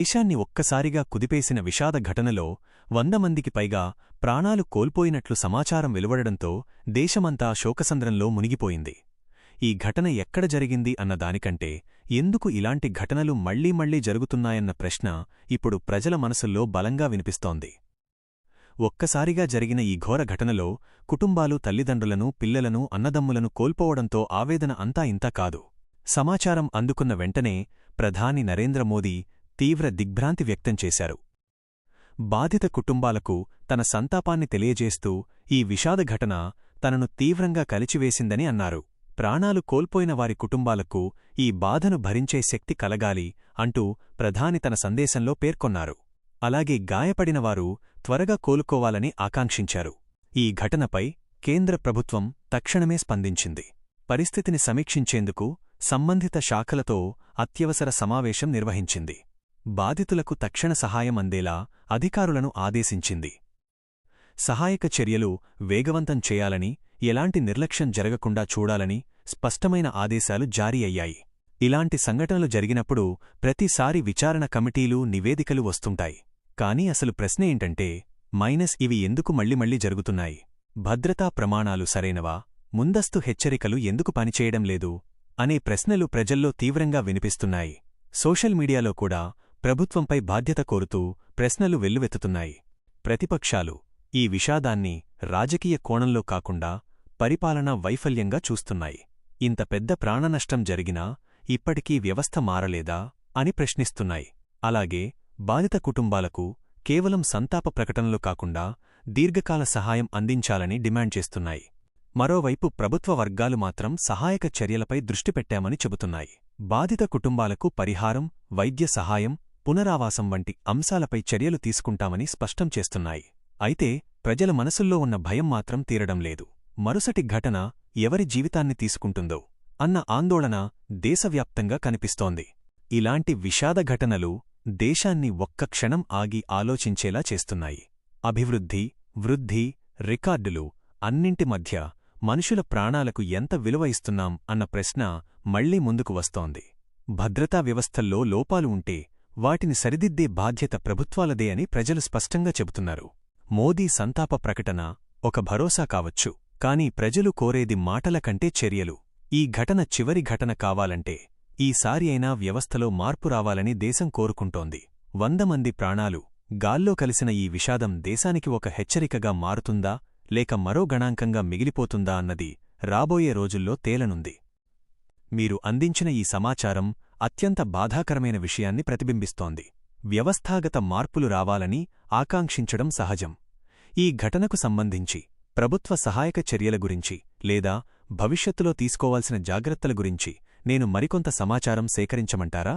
దేశాన్ని ఒక్కసారిగా కుదిపేసిన విషాద ఘటనలో వంద మందికి పైగా ప్రాణాలు కోల్పోయినట్లు సమాచారం వెలువడడంతో దేశమంతా శోకసంద్రంలో మునిగిపోయింది. ఈ ఘటన ఎక్కడ జరిగింది అన్న దానికంటే ఎందుకు ఇలాంటి ఘటనలు మళ్ళీ మళ్ళీ జరుగుతున్నాయన్న ప్రశ్న ఇప్పుడు ప్రజల మనసుల్లో బలంగా వినిపిస్తోంది. ఒక్కసారిగా జరిగిన ఈ ఘోర ఘటనలో కుటుంబాలు తల్లిదండ్రులను పిల్లలను అన్నదమ్ములను కోల్పోవడంతో ఆవేదన అంతా ఇంతా కాదు. సమాచారం అందుకున్న వెంటనే ప్రధాని నరేంద్ర మోదీ తీవ్ర దిగ్భ్రాంతి వ్యక్తం చేశారు. బాధిత కుటుంబాలకు తన సంతాపాన్ని తెలియజేస్తూ ఈ విషాద ఘటన తనను తీవ్రంగా కలిచివేసిందని అన్నారు. ప్రాణాలు కోల్పోయిన వారి కుటుంబాలకు ఈ బాధను భరించే శక్తి కలగాలి అంటూ ప్రధాని తన సందేశంలో పేర్కొన్నారు. అలాగే గాయపడినవారు త్వరగా కోలుకోవాలని ఆకాంక్షించారు. ఈ ఘటనపై కేంద్ర ప్రభుత్వం తక్షణమే స్పందించింది. పరిస్థితిని సమీక్షించేందుకు సంబంధిత శాఖలతో అత్యవసర సమావేశం నిర్వహించింది. బాధితులకు తక్షణ సహాయం అందేలా అధికారులను ఆదేశించింది. సహాయక చర్యలు వేగవంతం చేయాలని ఎలాంటి నిర్లక్ష్యం జరగకుండా చూడాలని స్పష్టమైన ఆదేశాలు జారీ అయ్యాయి. ఇలాంటి సంఘటనలు జరిగినప్పుడు ప్రతిసారి విచారణ కమిటీలు నివేదికలు వస్తుంటాయి. కానీ అసలు ప్రశ్న ఏంటంటే మైనస్ ఇవి ఎందుకు మళ్ళీ మళ్ళీ జరుగుతున్నాయి? భద్రతా ప్రమాణాలు సరైనవా? ముందస్తు హెచ్చరికలు ఎందుకు పనిచేయడం లేదు? అనే ప్రశ్నలు ప్రజల్లో తీవ్రంగా వినిపిస్తున్నాయి. సోషల్ మీడియాలో కూడా ప్రభుత్వంపై బాధ్యత కోరుతూ ప్రశ్నలు వెల్లువెత్తుతున్నాయి. ప్రతిపక్షాలు ఈ విషాదాన్ని రాజకీయ కోణంలో కాకుండా పరిపాలనా వైఫల్యంగా చూస్తున్నాయి. ఇంత పెద్ద ప్రాణనష్టం జరిగినా ఇప్పటికీ వ్యవస్థ మారలేదా అని ప్రశ్నిస్తున్నాయి. అలాగే బాధిత కుటుంబాలకు కేవలం సంతాప ప్రకటనలు కాకుండా దీర్ఘకాల సహాయం అందించాలని డిమాండ్ చేస్తున్నాయి. మరోవైపు ప్రభుత్వ వర్గాలు మాత్రం సహాయక చర్యలపై దృష్టి పెట్టామని చెబుతున్నాయి. బాధిత కుటుంబాలకు పరిహారం వైద్య సహాయం పునరావాసం వంటి అంశాలపై చర్యలు తీసుకుంటామని స్పష్టం చేస్తున్నాయి. అయితే ప్రజల మనసుల్లో ఉన్న భయం మాత్రం తీరడం లేదు. మరుసటి ఘటన ఎవరి జీవితాన్ని తీసుకుంటుందో అన్న ఆందోళన దేశవ్యాప్తంగా కనిపిస్తోంది. ఇలాంటి విషాద ఘటనలు దేశాన్ని ఒక్క క్షణం ఆగి ఆలోచించేలా చేస్తున్నాయి. అభివృద్ధి వృద్ధి రికార్డులు అన్నింటి మధ్య మనుషుల ప్రాణాలకు ఎంత విలువ ఇస్తున్నాం అన్న ప్రశ్న మళ్ళీ ముందుకు వస్తోంది. భద్రతా వ్యవస్థల్లో లోపాలు ఉంటే వాటిని సరిదిద్దే బాధ్యత ప్రభుత్వాలదే అని ప్రజలు స్పష్టంగా చెబుతున్నారు. మోదీ సంతాప ప్రకటన ఒక భరోసా కావచ్చు కాని ప్రజలు కోరేది మాటల కంటే చర్యలు. ఈ ఘటన చివరి ఘటన కావాలంటే ఈసారి అయినా వ్యవస్థలో మార్పు రావాలని దేశం కోరుకుంటోంది. వంద మంది ప్రాణాలు గాల్లో కలిసిన ఈ విషాదం దేశానికి ఒక హెచ్చరికగా మారుతుందా లేక మరో గణాంకంగా మిగిలిపోతుందా అన్నది రాబోయే రోజుల్లో తేలనుంది. మీరు అందించిన ఈ సమాచారం అత్యంత బాధాకరమైన విషయాన్ని ప్రతిబింబిస్తోంది. వ్యవస్థాగత మార్పులు రావాలని ఆకాంక్షించడం సహజం. ఈ ఘటనకు సంబంధించి ప్రభుత్వ సహాయక చర్యల గురించి లేదా భవిష్యత్తులో తీసుకోవాల్సిన జాగ్రత్తల గురించి నేను మరికొంత సమాచారం సేకరించమంటారా?